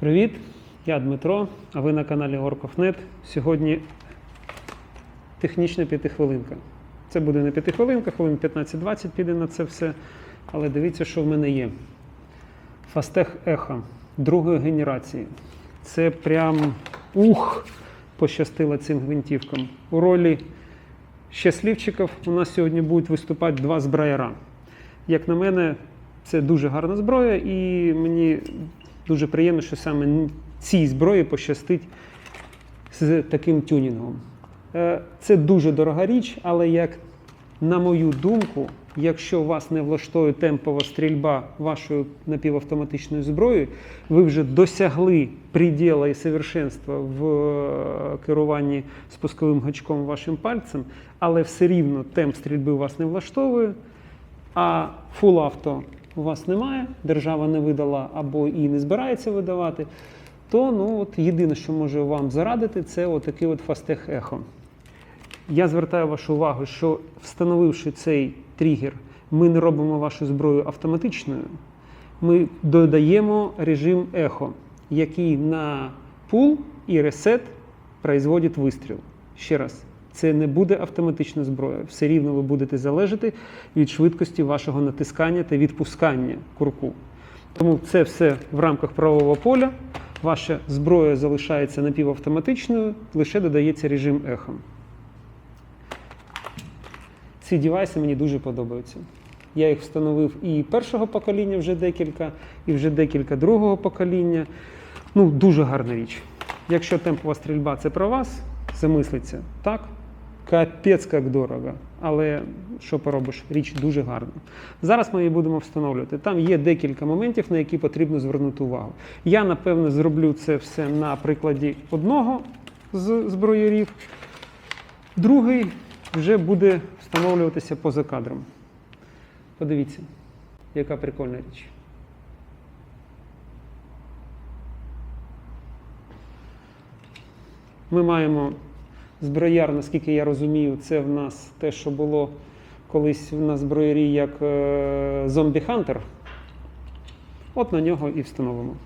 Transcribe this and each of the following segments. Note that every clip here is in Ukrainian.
Привіт, я Дмитро, а ви на каналі Orkov.net. Сьогодні технічна п'ятихвилинка. Це буде не п'ятихвилинка, хвилин 15-20 піде на це все. Але дивіться, що в мене є. Фастех Echo другої генерації. Це прям ух! Пощастило цим гвинтівкам. У ролі щасливчиків у нас сьогодні будуть виступати два зброяра. Як на мене, це дуже гарна зброя, і мені дуже приємно, що саме цій зброї пощастить з таким тюнінгом. Е, Це дуже дорога річ, але як на мою думку, якщо вас не влаштує темпова стрільба вашою напівавтоматичною зброєю, ви вже досягли приділа і совершенства в е, керуванні спусковим гачком вашим пальцем, але все рівно темп стрільби вас не влаштовує, а фул авто у вас немає, держава не видала або і не збирається видавати, то ну, от єдине, що може вам зарадити, це отакий от Fastech Echo. Я звертаю вашу увагу, що встановивши цей тригер, ми не робимо вашу зброю автоматичною. Ми додаємо режим ехо, який на пул і ресет производить вистріл. Ще раз, це не буде автоматична зброя. Все рівно ви будете залежати від швидкості вашого натискання та відпускання курку. Тому це все в рамках правового поля. Ваша зброя залишається напівавтоматичною, лише додається режим ехо. Ці девайси мені дуже подобаються. Я їх встановив і першого покоління вже декілька, і вже декілька другого покоління. Ну, дуже гарна річ. Якщо темпова стрільба це про вас, замислиться так. Капець як дорого. Але що поробиш, річ дуже гарна. Зараз ми її будемо встановлювати. Там є декілька моментів, на які потрібно звернути увагу. Я, напевно, зроблю це все на прикладі одного з зброярів. Другий вже буде встановлюватися поза кадром. Подивіться, яка прикольна річ. Ми маємо зброяр, наскільки я розумію, це в нас те, що було колись на зброярі як зомбі Хантер. От на нього і встановимо.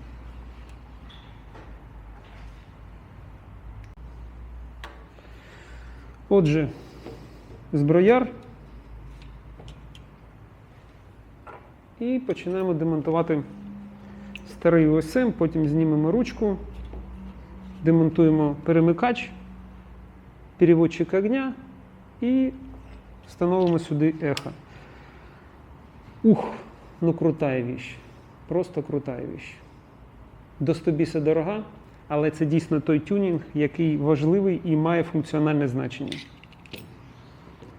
Отже, зброяр. І починаємо демонтувати старий ОСМ, потім знімемо ручку, демонтуємо перемикач, переводчик огня і встановимо сюди ехо. Ух, ну крутая віч. Просто крутая віч. До 100 дорога, але це дійсно той тюнінг, який важливий і має функціональне значення.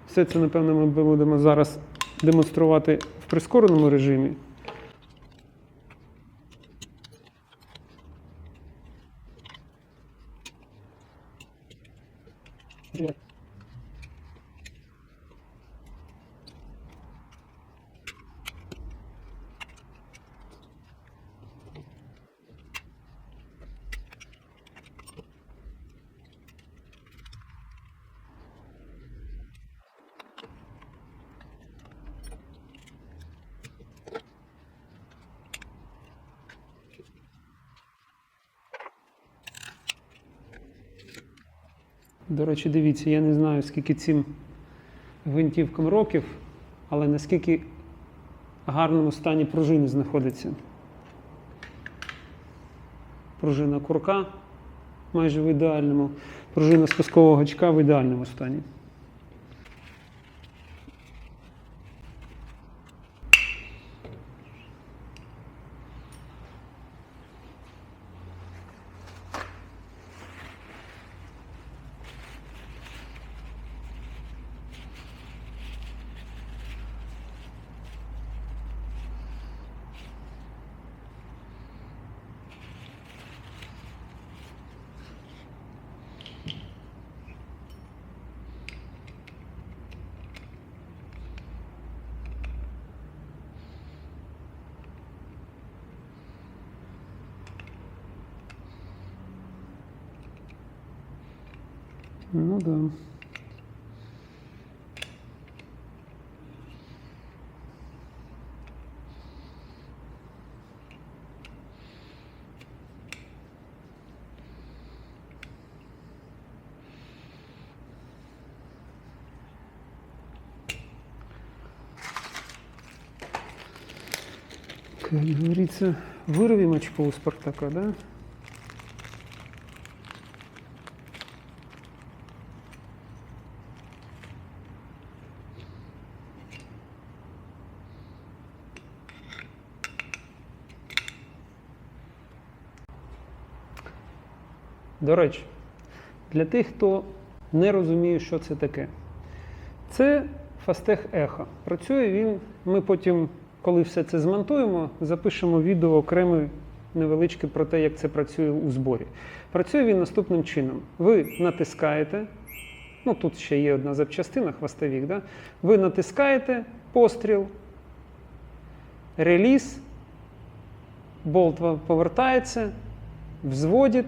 Все це, напевно, ми будемо зараз демонструвати в прискореному режимі. До речі, дивіться, я не знаю, скільки цим гвинтівкам років, але наскільки гарному стані пружини знаходиться. Пружина курка майже в ідеальному, пружина спускового гачка в ідеальному стані. Ну да. Как говорится, вырвем очко у Спартака, да? До речі, для тих, хто не розуміє, що це таке, це Фастех Echo. Працює він. Ми потім, коли все це змонтуємо, запишемо відео окреме невеличке про те, як це працює у зборі. Працює він наступним чином: ви натискаєте, ну тут ще є одна запчастина, хвостовік, да? ви натискаєте постріл, реліз, болт повертається, взводить,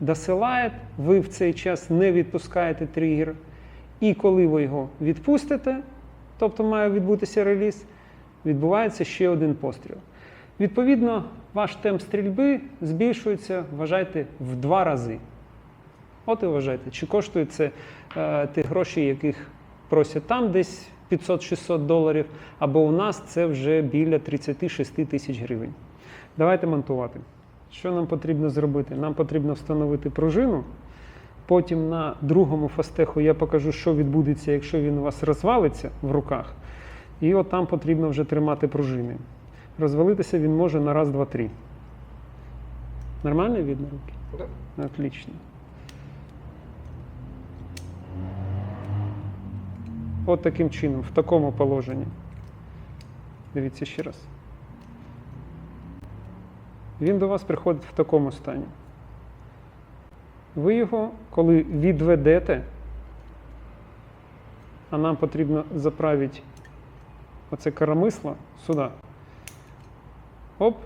досилає, ви в цей час не відпускаєте тригер. І коли ви його відпустите, тобто має відбутися реліз, відбувається ще один постріл. Відповідно, ваш темп стрільби збільшується, вважайте, в два рази. От і вважайте, чи коштує це е, ті гроші, яких просять там десь 500-600 доларів, або у нас це вже біля 36 тисяч гривень. Давайте монтувати. Що нам потрібно зробити? Нам потрібно встановити пружину. Потім на другому фастеху я покажу, що відбудеться, якщо він у вас розвалиться в руках. І от там потрібно вже тримати пружини. Розвалитися він може на раз, два, три. Нормально видно руки? Да. Отлично. От таким чином, в такому положенні. Дивіться ще раз. Він до вас приходить в такому стані. Ви його, коли відведете, а нам потрібно заправити оце коромисло сюди. Оп,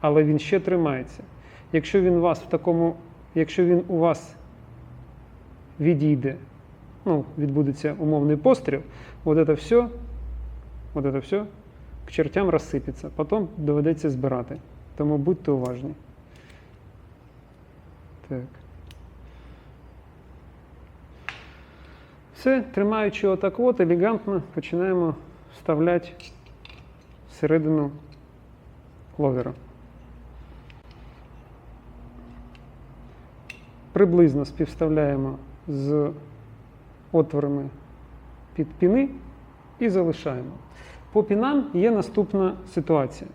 але він ще тримається. Якщо він вас в такому, якщо він у вас відійде, ну, відбудеться умовний постріл, от це все, от це все к чертям розсипеться. Потім доведеться збирати. Тому будьте уважні. Так. Все, тримаючи отак от, елегантно починаємо вставляти всередину ловера. Приблизно співставляємо з отворами під піни і залишаємо. По пінам є наступна ситуація.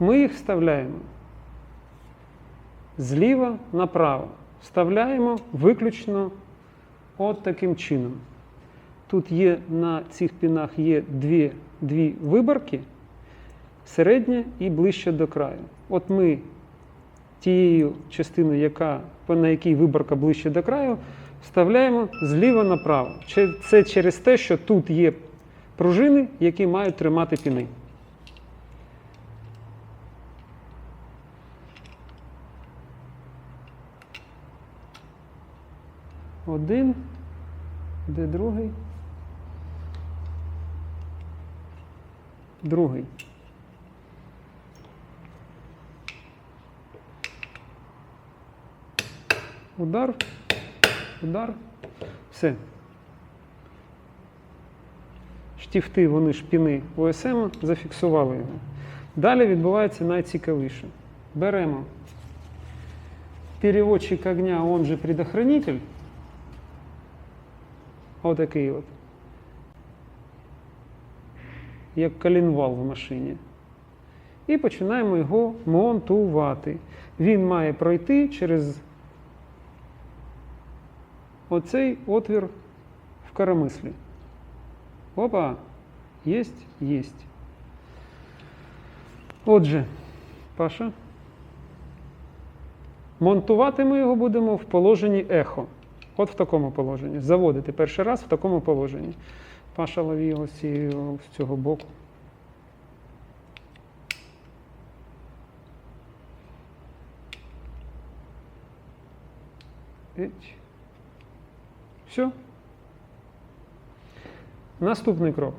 Ми їх вставляємо зліва направо. Вставляємо виключно от таким чином. Тут є на цих пінах є дві, дві виборки, середня і ближче до краю. От ми тією частиною, яка, на якій виборка ближче до краю, вставляємо зліва направо. Це через те, що тут є пружини, які мають тримати піни. Один, де другий? Другий. Удар, удар. Все. Штифти, вони ж піни ОСМ, зафіксували його. Далі відбувається найцікавіше. Беремо переводчик огня, он же предохранитель. Отакий от. Як колінвал в машині. І починаємо його монтувати. Він має пройти через оцей отвір в коромислі. Опа! Єсть, єсть. Отже, Паша. Монтувати ми його будемо в положенні ехо. От в такому положенні. Заводити перший раз в такому положенні. Паша його з, цього боку. Все. Наступний крок.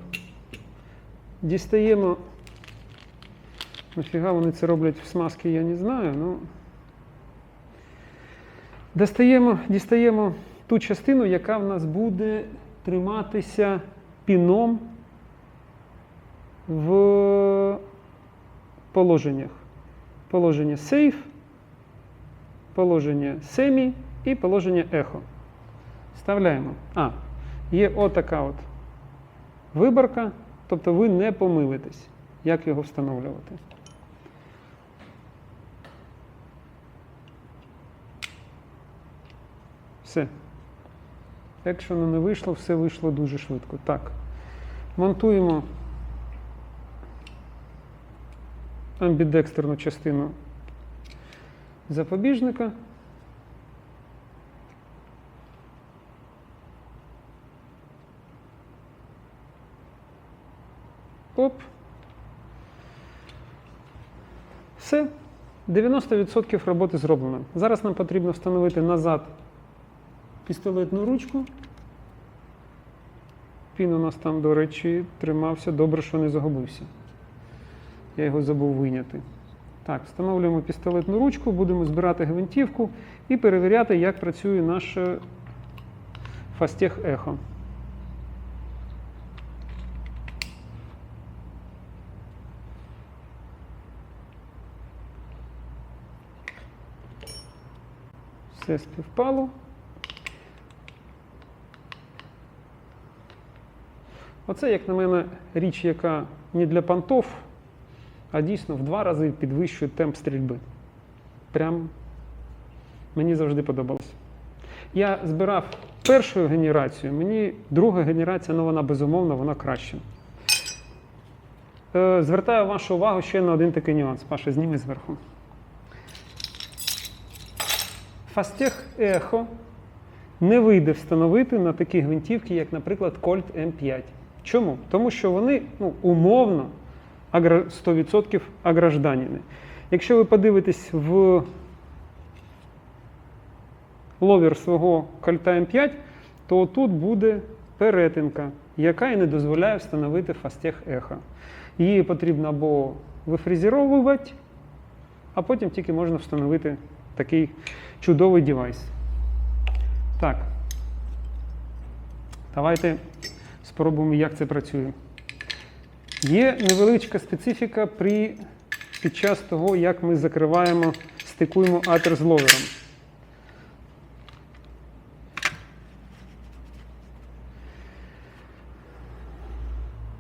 Дістаємо. Нафіга вони це роблять в смазки, я не знаю. Ну, Достаємо, дістаємо ту частину, яка в нас буде триматися піном в положеннях. Положення Safe, положення Semi і положення Echo. Вставляємо. А, є отака от виборка, тобто ви не помилитесь, як його встановлювати. Все. Якщо воно не вийшло, все вийшло дуже швидко. Так. Монтуємо амбідекстерну частину запобіжника. Оп. Все. 90% роботи зроблено. Зараз нам потрібно встановити назад пістолетну ручку. Пін у нас там, до речі, тримався. Добре, що не загубився. Я його забув вийняти. Так, встановлюємо пістолетну ручку, будемо збирати гвинтівку і перевіряти, як працює наш Fastech Echo. Все співпало. Оце, як на мене, річ, яка не для понтов, а дійсно в два рази підвищує темп стрільби. Прям мені завжди подобалось. Я збирав першу генерацію, мені друга генерація, ну вона безумовно, вона краща. Е, Звертаю вашу увагу ще на один такий нюанс. Паша, зніми зверху. Fastech Echo не вийде встановити на такі гвинтівки, як, наприклад, Colt M5. Чому? Тому що вони ну, умовно 100% агражданіни. Якщо ви подивитесь в ловер свого Colt M5, то тут буде перетинка, яка і не дозволяє встановити Echo. Її потрібно або вифрезеровувати, а потім тільки можна встановити такий чудовий девайс. Так. Давайте спробуємо, як це працює. Є невеличка специфіка при, під час того, як ми закриваємо, стикуємо атер з ловером.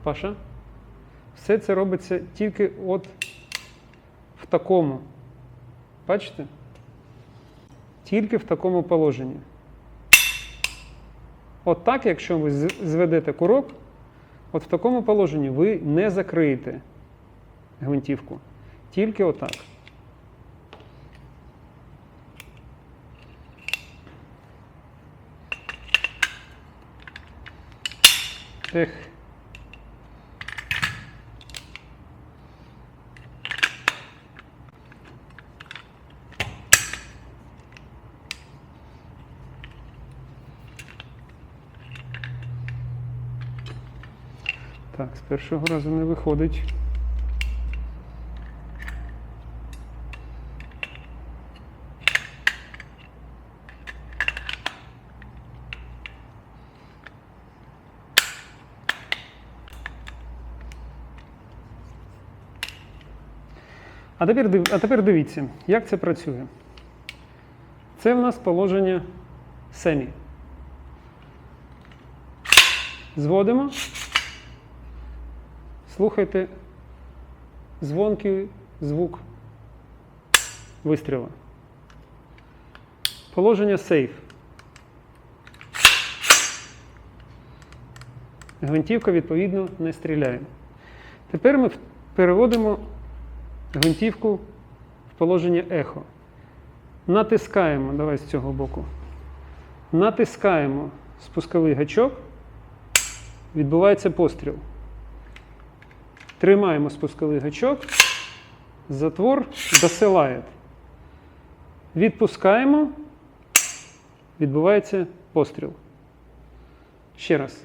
Паша? Все це робиться тільки от в такому. Бачите? Тільки в такому положенні. От так, якщо ви зведете курок, от в такому положенні ви не закриєте гвинтівку. Тільки отак. Ех. Так, з першого разу не виходить. А тепер, а тепер дивіться, як це працює. Це в нас положення семі. Зводимо. Слухайте дзвонкий звук вистрілу. Положення сейф. Гвинтівка, відповідно, не стріляє. Тепер ми переводимо гвинтівку в положення ехо. Натискаємо, давай з цього боку. Натискаємо спусковий гачок, відбувається постріл. Тримаємо спусковий гачок, затвор досилає. Відпускаємо, відбувається постріл. Ще раз.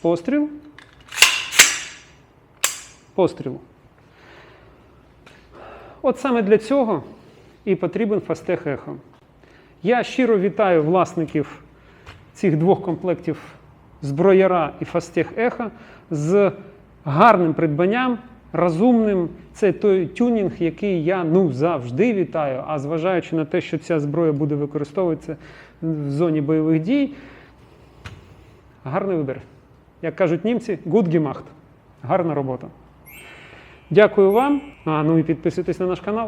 Постріл. Постріл. От саме для цього і потрібен Fastech Echo. Я щиро вітаю власників цих двох комплектів зброяра і Фастех Ехо з гарним придбанням, розумним. Це той тюнінг, який я ну завжди вітаю. А зважаючи на те, що ця зброя буде використовуватися в зоні бойових дій, гарний вибір. Як кажуть німці, good gemacht. Гарна робота. Дякую вам. А, ну і підписуйтесь на наш канал.